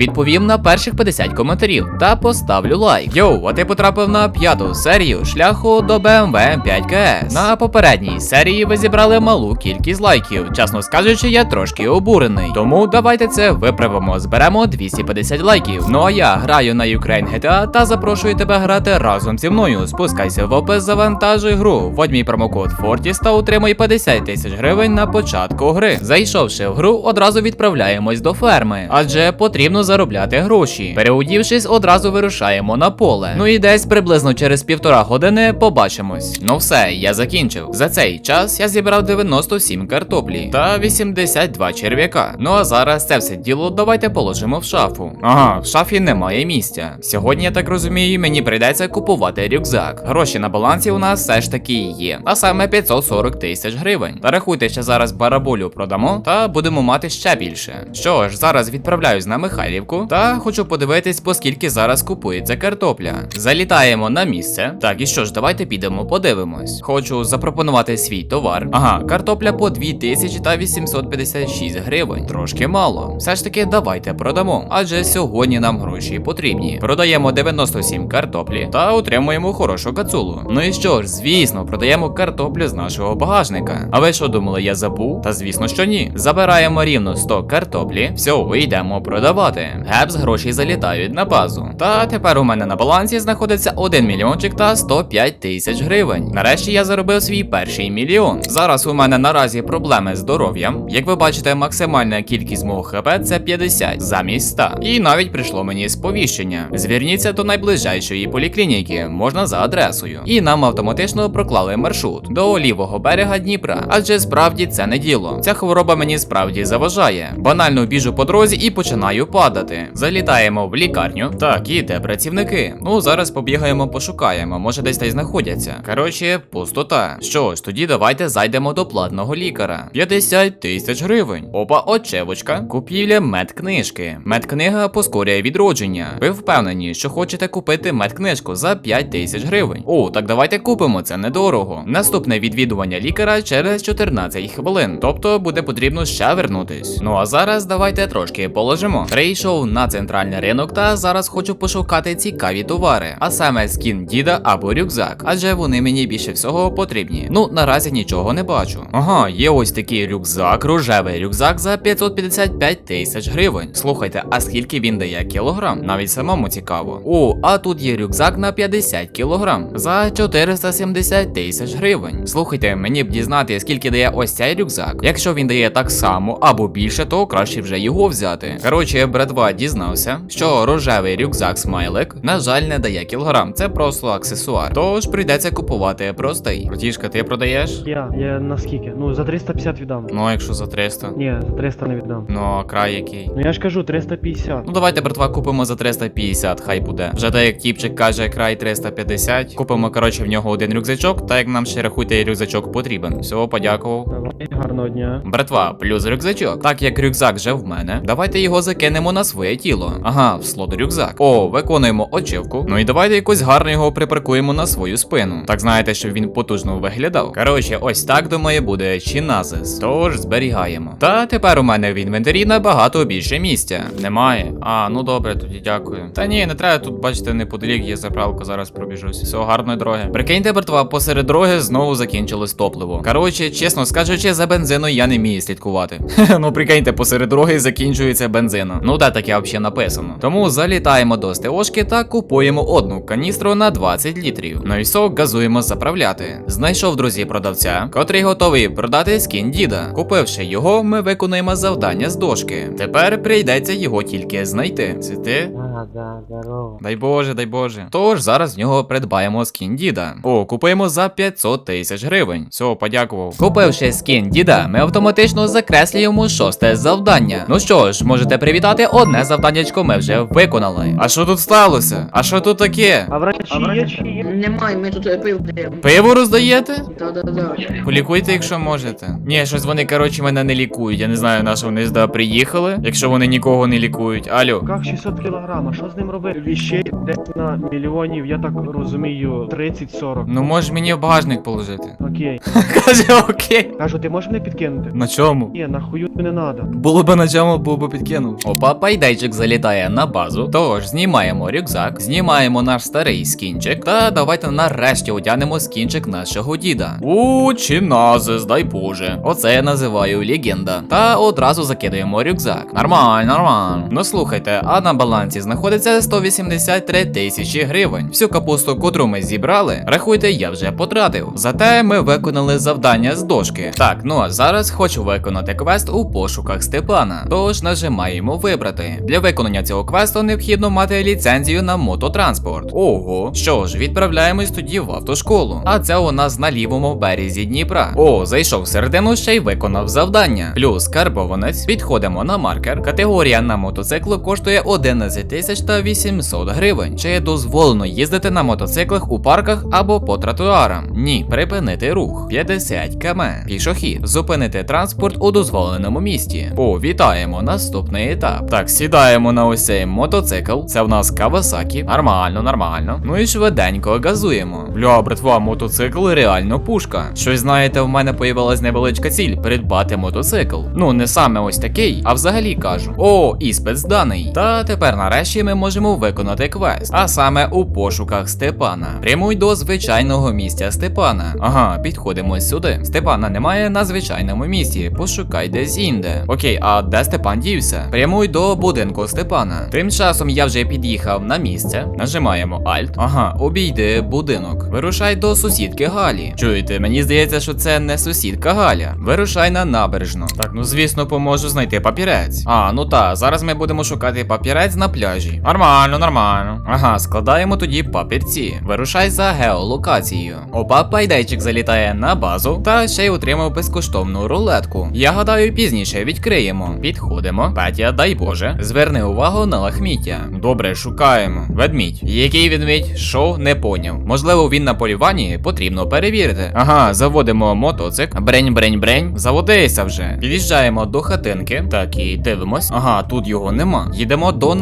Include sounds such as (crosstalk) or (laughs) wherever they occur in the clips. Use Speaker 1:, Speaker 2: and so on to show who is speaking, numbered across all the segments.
Speaker 1: відповім на перших 50 коментарів та поставлю лайк. Йоу, а ти потрапив на п'яту серію шляху до BMW M5KS. На попередній серії ви зібрали малу кількість лайків. Чесно скажучи, я трошки обурений. Тому давайте це виправимо. Зберемо 250 лайків. Ну а я граю на Ukraine GTA та запрошую тебе грати разом зі мною. Спускайся в опис, завантажуй гру. Вводь мій промокод Fortis та отримай 50 тисяч гривень на початку гри. Зайшовши в гру, одразу відправляємось до ферми, адже потрібно заробляти гроші. Переодівшись, одразу вирушаємо на поле. Ну і десь приблизно через півтора години побачимось. Ну все, я закінчив. За цей час я зібрав 97 картоплі та 82 черв'яка. Ну а зараз це все діло давайте положимо в шафу. Ага, в шафі немає місця. Сьогодні, я так розумію, мені прийдеться купувати рюкзак. Гроші на балансі у нас все ж таки є, а саме 540 тисяч гривень. Та рахуйте, що зараз бараболю продамо, та будемо мати ще більше. Що ж, зараз відправляюсь на Михайлівку та хочу подивитись, по скільки зараз купується картопля. Залітаємо на місце. Так, і що ж, давайте підемо, подивимось. Хочу запропонувати свій товар. Ага, картопля по 2856 гривень. Трошки мало. Все ж таки, давайте продамо. Адже сьогодні нам гроші потрібні. Продаємо 97 картоплі та отримуємо хорошу кацулу. Ну і що ж, звісно, продаємо картоплю з нашого багажника. А ви що думали, я забув? Та звісно, що ні. Забираємо рівно 100 картоплі. Все, йдемо продавати. Гепс гроші залітають на базу. Та тепер у мене на балансі знаходиться 1 мільйончик та 105 тисяч гривень. Нарешті я заробив свій перший мільйон. Зараз у мене наразі проблеми з здоров'ям. Як ви бачите, максимальна кількість мого хп це 50 замість 100. І навіть прийшло мені сповіщення. Зверніться до найближчої поліклініки, можна за адресою. І нам автоматично проклали маршрут до лівого берега Дніпра. Адже справді це не діло. Ця хвороба мені справді заважає. Банально біжу по дорозі і починаю падати. Залітаємо в лікарню. Так, і де працівники? Ну зараз побігаємо, пошукаємо. Може десь десь знаходяться. Коротше, пустота. Що ж, тоді давайте зайдемо до платного лікаря. 50 тисяч гривень. Опа, очевочка. Купівля медкнижки. Медкнига поскорює відродження. Ви впевнені, що хочете купити медкнижку за 5 тисяч гривень. О, так давайте купимо це недорого. Наступне відвідування лікаря через 14 хвилин. Тобто буде потрібно ще вернутись. Ну а зараз давайте трошки положимо. Прийшов на центральний ринок та зараз хочу пошукати цікаві товари, а саме скін діда або рюкзак, адже вони мені більше всього потрібні. Ну наразі нічого не бачу. Ага, є ось такий рюкзак, рожевий рюкзак за 555 тисяч гривень. Слухайте, а скільки він дає кілограм? Навіть самому цікаво. О, а тут є рюкзак на 50 кілограм за 470 тисяч гривень. Слухайте, мені б дізнати, скільки дає ось цей рюкзак. Якщо він дає так само або більше, то краще вже його взяти. Коротше, братва дізнався, що рожевий рюкзак смайлик, на жаль, не дає кілограм. Це просто аксесуар. Тож прийдеться купувати простий. Братішка, ти продаєш?
Speaker 2: Я, я на скільки? Ну, за 350 віддам.
Speaker 1: Ну, а якщо за 300.
Speaker 2: Ні, за 300 не віддам.
Speaker 1: Ну, а край який.
Speaker 2: Ну я ж кажу, 350.
Speaker 1: Ну давайте, братва, купимо за 350, хай буде. Вже так як тіпчик каже, край 350. Купимо, коротше, в нього один рюкзачок, так як нам ще рахуйте рюкзачок потрібен. Всього подякував.
Speaker 2: Давай, гарного дня.
Speaker 1: Братва, плюс рюкзачок. Так як рюкзак вже в мене, давайте його закинемо на своє тіло. Ага, в слот рюкзак. О, виконуємо очівку. Ну і давайте якось гарно його припаркуємо на свою спину. Так знаєте, щоб він потужно виглядав. Коротше, ось так думаю буде чиназис. Тож зберігаємо. Та тепер у мене в інвентарі набагато більше місця. Немає. А, ну добре, тоді дякую. Та ні, не треба тут, бачите, неподалік є заправка, зараз пробіжусь. Всього гарної дороги. Прикиньте, братва, посеред дороги знову закінчилось топливо. Коротше, чесно скажучи, за бензином я не вмію слідкувати. (laughs) ну прикиньте, посеред дороги закінчується бензином. Ну таке взагалі написано. Тому залітаємо до стеошки та купуємо одну каністру на 20 літрів. Ну і газуємо заправляти. Знайшов друзі продавця, котрий готовий продати скін діда. Купивши його, ми виконуємо завдання з дошки. Тепер прийдеться його тільки знайти. Це ти?
Speaker 2: А, да, здорово.
Speaker 1: Дай Боже, дай Боже. Тож зараз в нього придбаємо скін діда. О, купуємо за 500 тисяч гривень. Все, подякував. Купивши скін діда, ми автоматично закреслюємо шосте завдання. Ну що ж, можете привітати, одне завданнячко ми вже виконали. А що тут сталося? А що тут таке?
Speaker 2: А врачі є чи є?
Speaker 3: Немає, ми тут е, пиво даємо.
Speaker 1: Пиво роздаєте?
Speaker 3: Да-да-да.
Speaker 1: Полікуйте, якщо можете. Ні, щось вони, коротше, мене не лікують. Я не знаю, на що вони сюди приїхали, якщо вони нікого не лікують. Алло.
Speaker 2: Как 600 кілограм? А що з ним робити? Віщей десь на мільйонів, я так розумію, 30-40.
Speaker 1: Ну можеш мені в багажник положити.
Speaker 2: Окей. (laughs)
Speaker 1: Каже, окей.
Speaker 2: Кажу, ти можеш мене підкинути?
Speaker 1: На чому?
Speaker 2: Ні, нахую не надо.
Speaker 1: Було би на чому, був би підкинув. Опа, пайдайчик залітає на базу. Тож знімаємо рюкзак, знімаємо наш старий скінчик. Та давайте нарешті одягнемо скінчик нашого діда. У чи чиназис, дай Боже. Оце я називаю легенда. Та одразу закидаємо рюкзак. Нормально, нормально. Ну слухайте, а на балансі знаходиться 183 тисячі гривень. Всю капусту, котру ми зібрали, рахуйте, я вже потратив. Зате ми виконали завдання з дошки. Так, ну а зараз хочу виконати квест у пошуках Степана. Тож нажимаємо вибрати. Для виконання цього квесту необхідно мати ліцензію на мототранспорт. Ого, що ж, відправляємось тоді в автошколу. А це у нас на лівому березі Дніпра. О, зайшов середину ще й виконав завдання. Плюс карбованець. Підходимо на маркер. Категорія на мотоциклу коштує 11 тисяч та 800 гривень. Чи дозволено їздити на мотоциклах у парках або по тротуарам? Ні, припинити рух. 50 км. Пішохід. Зупинити транспорт у дозволеному місті. О, вітаємо. Наступний етап. Так, сідаємо на ось цей мотоцикл. Це в нас Кавасакі. Нормально, нормально. Ну і швиденько газуємо. Бля, братва, мотоцикл реально пушка. Щось знаєте, в мене появилась невеличка ціль придбати мотоцикл. Ну, не саме ось такий, а взагалі кажу. О, іспит зданий. Та тепер нарешті ми можемо виконати квест. А саме у пошуках Степана. Прямуй до звичайного місця Степана. Ага, підходимо сюди. Степана немає на звичайному місці. Пошукай десь інде. Окей, а де Степан дівся? Прямуй до будинку Степана. Тим часом я вже під'їхав на місце. Нажимаємо Alt. Ага, обійди будинок. Вирушай до сусідки Галі. Чуєте, мені здається, що це не сусідка Галя. Вирушай на набережну. Так, ну звісно, поможу знайти папірець. А, ну та, зараз ми будемо шукати папірець на пляжі. Нормально, нормально. Ага, складаємо тоді папірці. Вирушай за геолокацією. Опа, пайдайчик залітає на базу та ще й отримав безкоштовну рулетку. Я гадаю, пізніше відкриємо. Підходимо. Петя, дай Боже. Зверни увагу на лахміття. Добре, шукаємо. Ведмідь. Який ведмідь? Що не поняв. Можливо, він на полюванні потрібно перевірити. Ага, заводимо мотоцик. Брень, брень, брень. Заводися вже. Під'їжджаємо до хатинки. Так і дивимось. Ага, тут його нема. Їдемо до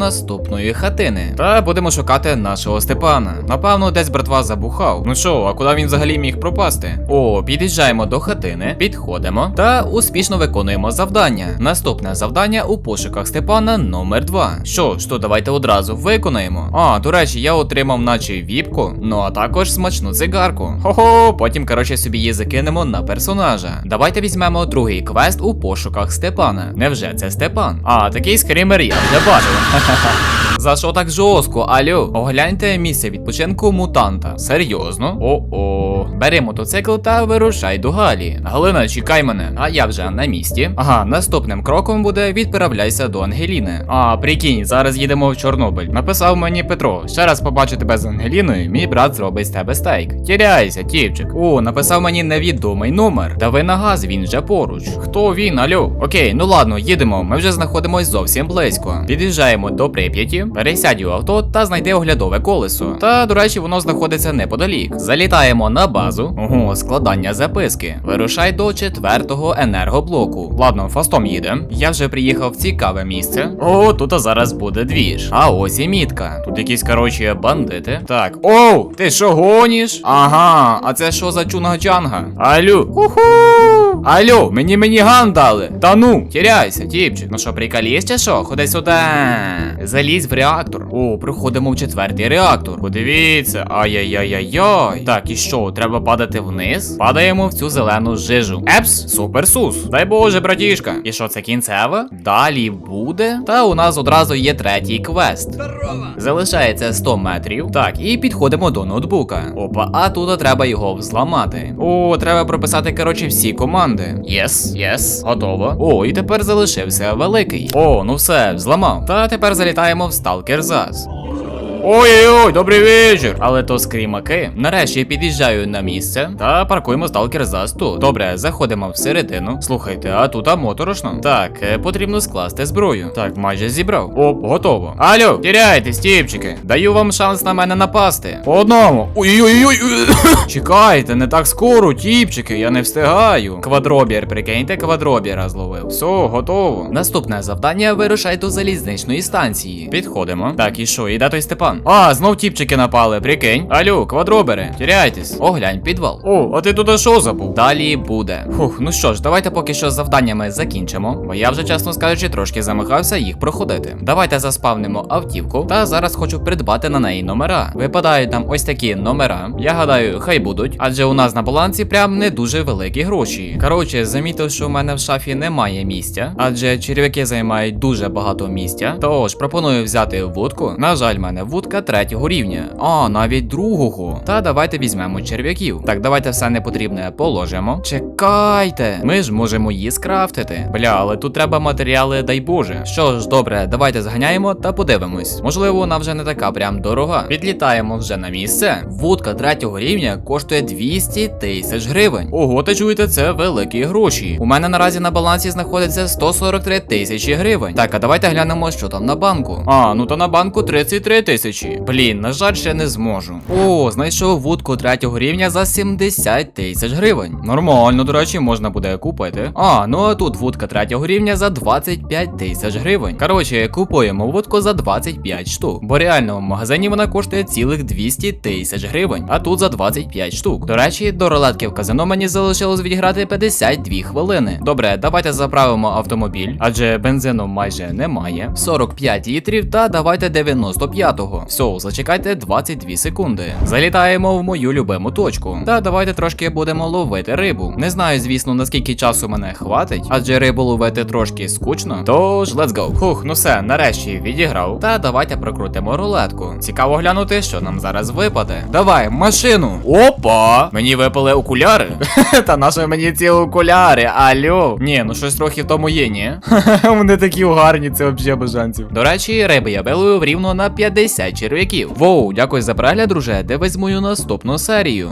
Speaker 1: наступної хатини. Та будемо шукати нашого Степана. Напевно, десь братва забухав. Ну що, а куди він взагалі міг пропасти? О, під'їжджаємо до хатини, підходимо та успішно виконуємо завдання. Наступне завдання у пошуках Степана номер 2. Що ж, то давайте одразу виконаємо. А, до речі, я отримав наче віпку, ну а також смачну цигарку. Хо-хо, потім, коротше, собі її закинемо на персонажа. Давайте візьмемо другий квест у пошуках Степана. Невже це Степан? А, такий скример я вже бачив. За що так жорстко, алю? Огляньте місце відпочинку мутанта. Серйозно? О-о. Бери мотоцикл та вирушай до Галі. Галина, чекай мене. А я вже на місці. Ага, наступним кроком буде відправляйся до Ангеліни. А, прикинь, зараз їдемо в Чорнобиль. Написав мені Петро. Ще раз побачу тебе з Ангеліною, мій брат зробить з тебе стейк. Тіряйся, тіпчик. О, написав мені невідомий номер. Дави на газ, він вже поруч. Хто він, алю? Окей, ну ладно, їдемо. Ми вже знаходимось зовсім близько. Під'їжджаємо до Прип'яті, пересядь у авто та знайди оглядове колесо. Та, до речі, воно знаходиться неподалік. Залітаємо на базу. Ого, складання записки. Вирушай до четвертого енергоблоку. Ладно, фастом їдем. Я вже приїхав в цікаве місце. О, тут зараз буде двіж. А ось і мітка. Тут якісь, коротше, бандити. Так. Оу, ти що гоніш? Ага, а це що за чунга-чанга? Алю. Ху-ху. Алю, мені мені ган дали. Та ну, тіряйся, тіпчик. Ну що, приколіс що? Ходи сюди. Залізь в реактор. О, приходимо в четвертий реактор. Подивіться. Ай-яй-яй-яй-яй. Так, і що, треба падати вниз? Падаємо в цю зелену жижу. Епс, супер сус. Дай Боже, братішка. І що, це кінцеве? Далі буде. Та у нас одразу є третій квест. Здорово! Залишається 100 метрів. Так, і підходимо до ноутбука. Опа, а тут треба його взламати. О, треба прописати, коротше, всі команди. Єс, єс, готово. О, і тепер залишився великий. О, ну все, взламав. Та тепер залітаємо в Сталкер ЗАЗ. Ой-ой-ой, добрий вечір. Але то скрімаки. Нарешті під'їжджаю на місце та паркуємо сталкер за 100. Добре, заходимо всередину. Слухайте, а тут а моторошно. Так, е, потрібно скласти зброю. Так, майже зібрав. О, готово. Алло, тіряйте, стіпчики. Даю вам шанс на мене напасти. По одному. Ой-ой-ой. (coughs) Чекайте, не так скоро, тіпчики, я не встигаю. Квадробір, прикиньте, квадробіра зловив. Все, готово. Наступне завдання вирушай до залізничної станції. Підходимо. Так, і що, іде той Степан? А, знов тіпчики напали, прикинь. Алло, квадробери, тіряйтесь. Оглянь підвал. О, а ти тут що забув? Далі буде. Фух, ну що ж, давайте поки що з завданнями закінчимо, бо я вже, чесно скажучи, трошки замахався їх проходити. Давайте заспавнимо автівку, та зараз хочу придбати на неї номера. Випадають нам ось такі номера. Я гадаю, хай будуть, адже у нас на балансі прям не дуже великі гроші. Коротше, замітив, що у мене в шафі немає місця, адже черв'яки займають дуже багато місця. Тож пропоную взяти вудку. На жаль, в мене вудка третього рівня, а навіть другого. Та давайте візьмемо черв'яків. Так, давайте все непотрібне положимо. Чекайте, ми ж можемо її скрафтити. Бля, але тут треба матеріали, дай Боже. Що ж, добре, давайте зганяємо та подивимось. Можливо, вона вже не така прям дорога. Підлітаємо вже на місце. Вудка третього рівня коштує 200 тисяч гривень. Ого, та чуєте, це великі гроші. У мене наразі на балансі знаходиться 143 тисячі гривень. Так, а давайте глянемо, що там на банку. А, ну то на банку 33 тисячі. Блін, на жаль, ще не зможу. О, знайшов вудку третього рівня за 70 тисяч гривень. Нормально, до речі, можна буде купити. А, ну а тут вудка третього рівня за 25 тисяч гривень. Коротше, купуємо вудку за 25 штук. Бо реально в магазині вона коштує цілих 200 тисяч гривень, а тут за 25 штук. До речі, до рулетки в казино мені залишилось відіграти 52 хвилини. Добре, давайте заправимо автомобіль, адже бензину майже немає. 45 літрів та давайте 95-го. Все, зачекайте 22 секунди. Залітаємо в мою любиму точку. Та давайте трошки будемо ловити рибу. Не знаю, звісно, наскільки часу мене хватить, адже рибу ловити трошки скучно. Тож, let's go. Хух, ну все, нарешті відіграв. Та давайте прокрутимо рулетку. Цікаво глянути, що нам зараз випаде. Давай, машину. Опа! Мені випали окуляри. (laughs) Та нащо мені ці окуляри? Алло. Ні, ну щось трохи в тому є, ні? (laughs) Вони такі гарні, це взагалі бажанців. До речі, риби я виловив рівно на 50 черв'яків. Воу, дякую за перегляд, друже. де мою наступну серію.